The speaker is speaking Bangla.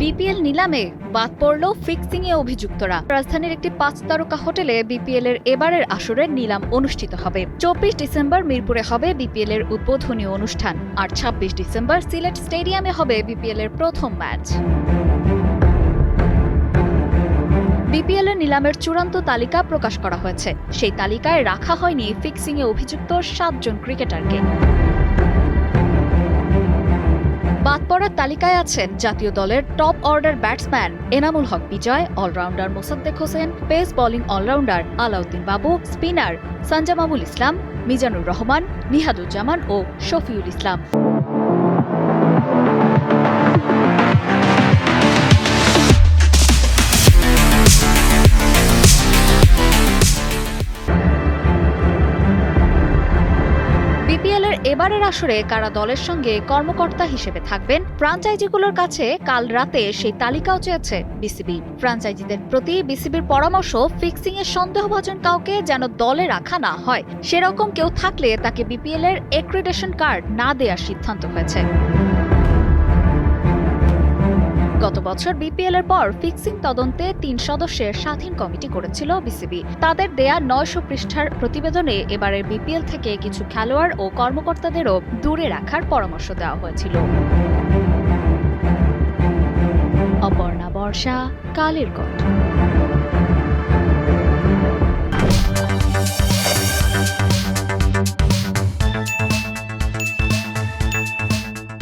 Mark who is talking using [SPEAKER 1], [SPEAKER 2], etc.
[SPEAKER 1] বিপিএল নিলামে, বাদ পড়ল ফিক্সিং এ অভিযুক্তরা। রাজধানীর একটি পাঁচ তারকা হোটেলে বিপিএল এর এবারের আসরের নিলাম অনুষ্ঠিত হবে। চব্বিশ ডিসেম্বর মিরপুরে হবে বিপিএল এর উদ্বোধনী অনুষ্ঠান, আর ছাব্বিশ ডিসেম্বর সিলেট স্টেডিয়ামে হবে বিপিএল এর প্রথম ম্যাচ। বিপিএল এর নিলামের চূড়ান্ত তালিকা প্রকাশ করা হয়েছে। সেই তালিকায় রাখা হয়নি ফিক্সিং এ অভিযুক্ত সাতজন ক্রিকেটারকে। পড়ার তালিকায় আছেন জাতীয় দলের top order batsman, Enamul Haque Bijoy, allrounder Mosaddek Hossain, pace bowling allrounder Alauddin Babu, spinner Sanjamul Islam, Mizanur Rahman, Nihaduzzaman ও শফিউল ইসলাম। এবারের আসরে কারা দলের সঙ্গে কর্মকর্তা হিসেবে থাকবেন? ফ্রাঞ্চাইজিগুলোর কাছে কাল রাতে সেই তালিকাও চেয়েছে বিসিবি। ফ্রাঞ্চাইজিদের প্রতি বিসিবির পরামর্শ ফিক্সিং এর সন্দেহভাজন কাউকে যেন দলে রাখা না হয়। সেরকম কেউ থাকলে তাকে বিপিএল এর কার্ড না দেওয়ার সিদ্ধান্ত হয়েছে। গত বছর বিপিএল এর পর ফিক্সিং তদন্তে তিন সদস্যের স্বাধীন কমিটি করেছিল বিসিবি তাদের দেয়া নয়শো পৃষ্ঠার প্রতিবেদনে এবারের বিপিএল থেকে কিছু খেলোয়াড় ও কর্মকর্তাদেরও দূরে রাখার পরামর্শ দেওয়া হয়েছিল। অপর্ণা বর্ষা, কালের কণ্ঠ।